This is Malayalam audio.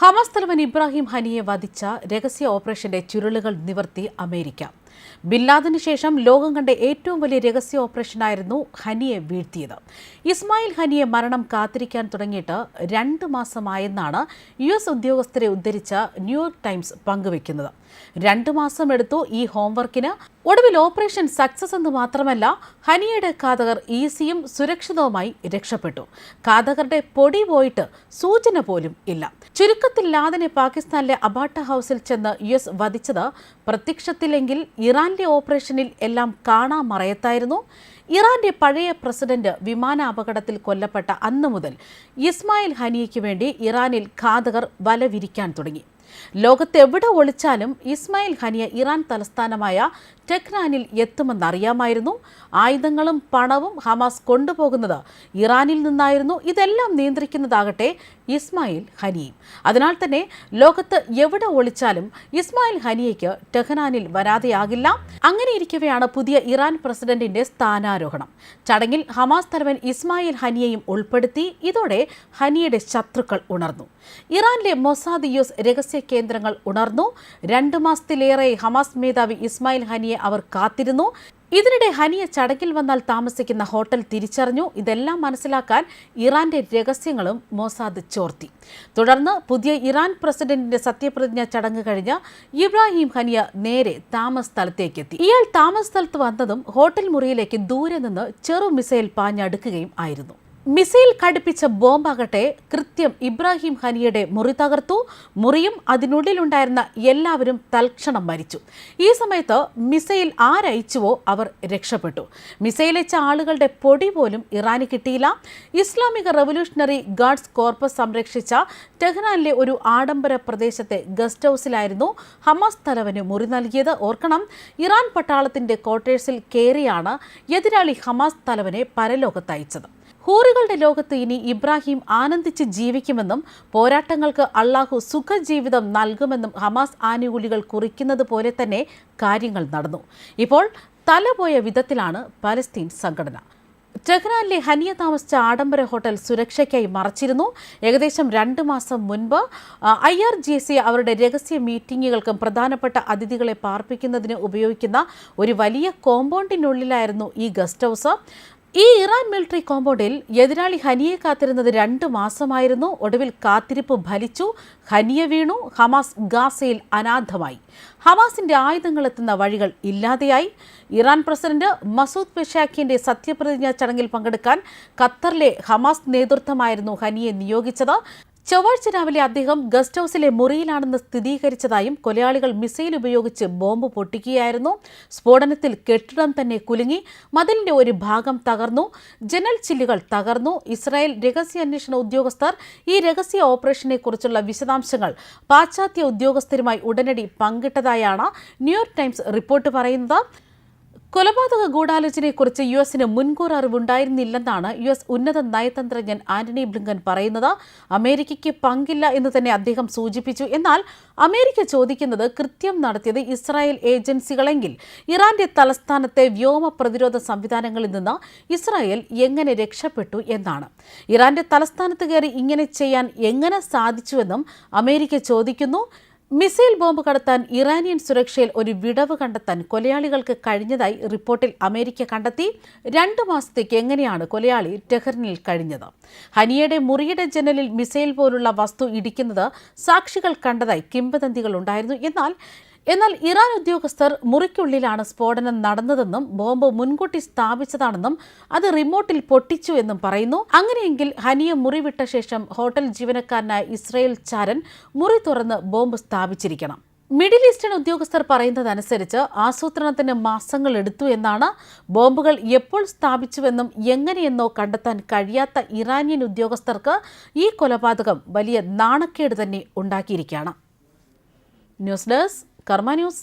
ഹമാസ് തലവൻ ഇബ്രാഹിം ഹനിയെ വധിച്ച രഹസ്യ ഓപ്പറേഷന്റെ ചുരുളുകൾ നിവർത്തി അമേരിക്ക. ബില്ലാദിന് ശേഷം ലോകം കണ്ട ഏറ്റവും വലിയ രഹസ്യ ഓപ്പറേഷനായിരുന്നു ഹനിയെ വീഴ്ത്തിയത്. ഇസ്മായിൽ ഹനിയെ മരണം കാത്തിരിക്കാൻ തുടങ്ങിയിട്ട് രണ്ട് മാസമായെന്നാണ് യു എസ് ഉദ്യോഗസ്ഥരെ ഉദ്ധരിച്ച ന്യൂയോർക്ക് ടൈംസ് പങ്കുവയ്ക്കുന്നത് രണ്ട് മാസം എടുത്തു ഈ ഹോംവർക്കിന് ഒടുവിൽ ഓപ്പറേഷൻ സക്സസ് എന്ന് മാത്രമല്ല ഹനിയുടെ ഘാതകർ ഈസിയും സുരക്ഷിതവുമായി രക്ഷപ്പെട്ടു. ഘാതകരുടെ പൊടി പോയിട്ട് സൂചന പോലും ഇല്ല. ചുരുക്കത്തിൽ ലാദനെ പാകിസ്ഥാനിലെ അബാട്ട ഹൗസിൽ ചെന്ന് യു എസ് വധിച്ചത് പ്രത്യക്ഷത്തിലെങ്കിൽ ഇറാന്റെ ഓപ്പറേഷനിൽ എല്ലാം കാണാമറയത്തായിരുന്നു. ഇറാന്റെ പഴയ പ്രസിഡന്റ് വിമാന അപകടത്തിൽ കൊല്ലപ്പെട്ട അന്നു മുതൽ ഇസ്മായിൽ ഹനിയയ്ക്ക് വേണ്ടി ഇറാനിൽ ഘാതകർ വലവിരിക്കാൻ തുടങ്ങി. ലോകത്തെവിടെ ഒളിച്ചാലും ഇസ്മായിൽ ഹനിയ ഇറാൻ തലസ്ഥാനമായ ടെഹ്റാനിൽ എത്തുമെന്നറിയാമായിരുന്നു. ആയുധങ്ങളും പണവും ഹമാസ് കൊണ്ടുപോകുന്നത് ഇറാനിൽ നിന്നായിരുന്നു. ഇതെല്ലാം നിയന്ത്രിക്കുന്നതാകട്ടെ ഇസ്മായിൽ ഹനിയും. അതിനാൽ തന്നെ ലോകത്ത് എവിടെ ഒളിച്ചാലും ഇസ്മായിൽ ഹനിയയ്ക്ക് ടെഹ്റാനിൽ വരാതെയാകില്ല. അങ്ങനെയിരിക്കവെയാണ് പുതിയ ഇറാൻ പ്രസിഡന്റിന്റെ സ്ഥാനാരോഹണം. ചടങ്ങിൽ ഹമാസ് തലവൻ ഇസ്മായിൽ ഹനിയയും ഉൾപ്പെടുത്തി. ഇതോടെ ഹനിയുടെ ശത്രുക്കൾ ഉണർന്നു. ഇറാനിലെ മൊസാദ് യൂസ് രഹസ്യ കേന്ദ്രങ്ങൾ ഉണർന്നു. രണ്ട് മാസത്തിലേറെ ഹമാസ് മേധാവി ഇസ്മായിൽ ഹനിയെ അവർ കാത്തിരുന്നു. ഇതിനിടെ ഹനിയ ചടങ്ങിൽ വന്നാൽ താമസിക്കുന്ന ഹോട്ടൽ തിരിച്ചറിഞ്ഞു. ഇതെല്ലാം മനസ്സിലാക്കാൻ ഇറാന്റെ രഹസ്യങ്ങളും മൊസാദ് ചോർത്തി. തുടർന്ന് പുതിയ ഇറാൻ പ്രസിഡന്റിന്റെ സത്യപ്രതിജ്ഞ ചടങ്ങ് കഴിഞ്ഞ ഇബ്രാഹിം ഹനിയ നേരെ താമസ സ്ഥലത്തേക്കെത്തി ഇയാൾ താമസ സ്ഥലത്ത് വന്നതും ഹോട്ടൽ മുറിയിലേക്ക് ദൂരെ നിന്ന് ചെറു മിസൈൽ പാഞ്ഞടുക്കുകയും ആയിരുന്നു. മിസൈൽ ഘടിപ്പിച്ച ബോംബാകട്ടെ കൃത്യം ഇബ്രാഹിം ഹനിയുടെ മുറി തകർത്തു. മുറിയും അതിനുള്ളിലുണ്ടായിരുന്ന എല്ലാവരും തൽക്ഷണം മരിച്ചു. ഈ സമയത്ത് മിസൈൽ ആരയച്ചുവോ അവർ രക്ഷപ്പെട്ടു. മിസൈൽ അയച്ച ആളുകളുടെ പൊടി പോലും ഇറാന് കിട്ടിയില്ല. ഇസ്ലാമിക റവല്യൂഷണറി ഗാർഡ്സ് കോർപ്പസ് സംരക്ഷിച്ച ടെഹ്റാനിലെ ഒരു ആഡംബര പ്രദേശത്തെ ഗസ്റ്റ് ഹൗസിലായിരുന്നു ഹമാസ് തലവന് മുറി നൽകിയത്. ഓർക്കണം ഇറാൻ പട്ടാളത്തിന്റെ ക്വാർട്ടേഴ്സിൽ കയറിയാണ് എതിരാളി ഹമാസ് തലവനെ പരലോകത്തയച്ചത്. ഹൂറികളുടെ ലോകത്ത് ഇനി ഇബ്രാഹിം ആനന്ദിച്ച് ജീവിക്കുമെന്നും പോരാട്ടങ്ങൾക്ക് അള്ളാഹു സുഖജീവിതം നൽകുമെന്നും ഹമാസ് ആനുകൂലികൾ കുറിക്കുന്നത് പോലെ തന്നെ കാര്യങ്ങൾ നടന്നു. ഇപ്പോൾ തലപോയ വിധത്തിലാണ് പലസ്തീൻ സംഘടന. ടെഹ്റാനിലെ ഹനിയ താമസിച്ച ആഡംബര ഹോട്ടൽ സുരക്ഷയ്ക്കായി മറച്ചിരുന്നു. ഏകദേശം രണ്ട് മാസം മുൻപ് ഐ ആർ ജി സി അവരുടെ രഹസ്യ മീറ്റിങ്ങുകൾക്കും പ്രധാനപ്പെട്ട അതിഥികളെ പാർപ്പിക്കുന്നതിന് ഉപയോഗിക്കുന്ന ഒരു വലിയ കോമ്പൗണ്ടിനുള്ളിലായിരുന്നു ഈ ഗസ്റ്റ് ഹൗസ്. ഈ ഇറാൻ മിലിറ്ററി കോമ്പൗണ്ടിൽ എതിരാളി ഹനിയെ കാത്തിരുന്നത് രണ്ട് മാസമായിരുന്നു. ഒടുവിൽ കാത്തിരിപ്പ് ഫലിച്ചു. ഹനിയെ വീണു. ഹമാസ് ഗാസയിൽ അനാഥമായി. ഹമാസിന്റെ ആയുധങ്ങൾ എത്തുന്ന വഴികൾ ഇല്ലാതെയായി. ഇറാൻ പ്രസിഡന്റ് മസൂദ് പെഷാഖിന്റെ സത്യപ്രതിജ്ഞാ ചടങ്ങിൽ പങ്കെടുക്കാൻ ഖത്തറിലെ ഹമാസ് നേതൃത്വമായിരുന്നു ഹനിയെ നിയോഗിച്ചത്. ചൊവ്വാഴ്ച രാവിലെ അദ്ദേഹം ഗസ്റ്റ് ഹൌസിലെ മുറിയിലാണെന്ന് സ്ഥിരീകരിച്ചതായും കൊലയാളികൾ മിസൈൽ ഉപയോഗിച്ച് ബോംബ് പൊട്ടിക്കുകയായിരുന്നു. സ്ഫോടനത്തിൽ കെട്ടിടം തന്നെ കുലുങ്ങി. മതിലിന്റെ ഒരു ഭാഗം തകർന്നു. ജനൽ ചില്ലുകൾ തകർന്നു. ഇസ്രായേൽ രഹസ്യ രഹസ്യാന്വേഷണ ഉദ്യോഗസ്ഥർ ഈ രഹസ്യ ഓപ്പറേഷനെക്കുറിച്ചുള്ള വിശദാംശങ്ങൾ പാശ്ചാത്യ ഉദ്യോഗസ്ഥരുമായി ഉടനടി പങ്കിട്ടതായാണ് ന്യൂയോർക്ക് ടൈംസ് റിപ്പോർട്ട് പറയുന്നത്. കൊലപാതക ഗൂഢാലോചനയെക്കുറിച്ച് യു എസിന് മുൻകൂർ അറിവുണ്ടായിരുന്നില്ലെന്നാണ് യു എസ് ഉന്നത നയതന്ത്രജ്ഞൻ ആന്റണി ബ്ലിങ്കൻ പറയുന്നത്. അമേരിക്കയ്ക്ക് പങ്കില്ല എന്ന് തന്നെ അദ്ദേഹം സൂചിപ്പിച്ചു. എന്നാൽ അമേരിക്ക ചോദിക്കുന്നത് കൃത്യം നടത്തിയത് ഇസ്രായേൽ ഏജൻസികളെങ്കിൽ ഇറാന്റെ തലസ്ഥാനത്തെ വ്യോമ പ്രതിരോധ സംവിധാനങ്ങളിൽ നിന്ന് ഇസ്രായേൽ എങ്ങനെ രക്ഷപ്പെട്ടു എന്നാണ്. ഇറാന്റെ തലസ്ഥാനത്ത് കയറി ഇങ്ങനെ ചെയ്യാൻ എങ്ങനെ സാധിച്ചുവെന്നും അമേരിക്ക ചോദിക്കുന്നു. മിസൈൽ ബോംബ് കടത്താൻ ഇറാനിയൻ സുരക്ഷയിൽ ഒരു വിടവ് കണ്ടെത്താൻ കൊലയാളികൾക്ക് കഴിഞ്ഞതായി റിപ്പോർട്ടിൽ അമേരിക്ക കണ്ടെത്തി. രണ്ടു മാസത്തേക്ക് എങ്ങനെയാണ് കൊലയാളി ടെഹ്റിനിൽ കഴിഞ്ഞത്? ഹനിയയുടെ മുറിയുടെ ജനലിൽ മിസൈൽ പോലുള്ള വസ്തു ഇടിക്കുന്നത് സാക്ഷികൾ കണ്ടതായി കിംവദന്തികൾ ഉണ്ടായിരുന്നു എന്നാൽ എന്നാൽ ഇറാൻ ഉദ്യോഗസ്ഥർ മുറിക്കുള്ളിലാണ് സ്ഫോടനം നടന്നതെന്നും ബോംബ് മുൻകൂട്ടി സ്ഥാപിച്ചതാണെന്നും അത് റിമോട്ടിൽ പൊട്ടിച്ചു എന്നും പറയുന്നു. അങ്ങനെയെങ്കിൽ ഹനിയ മുറിവിട്ട ശേഷം ഹോട്ടൽ ജീവനക്കാരനായ ഇസ്രയേൽ ചാരൻ മുറി തുറന്ന് ബോംബ് സ്ഥാപിച്ചിരിക്കണം. മിഡിൽ ഈസ്റ്റേൺ ഉദ്യോഗസ്ഥർ പറയുന്നതനുസരിച്ച് ആസൂത്രണത്തിന് മാസങ്ങൾ എടുത്തു എന്നാണ് ബോംബുകൾ എപ്പോൾ സ്ഥാപിച്ചുവെന്നും എങ്ങനെയെന്നോ കണ്ടെത്താൻ കഴിയാത്ത ഇറാനിയൻ ഉദ്യോഗസ്ഥർക്ക് ഈ കൊലപാതകം വലിയ നാണക്കേട് തന്നെ ഉണ്ടാക്കിയിരിക്കുകയാണ്. News desk Karma news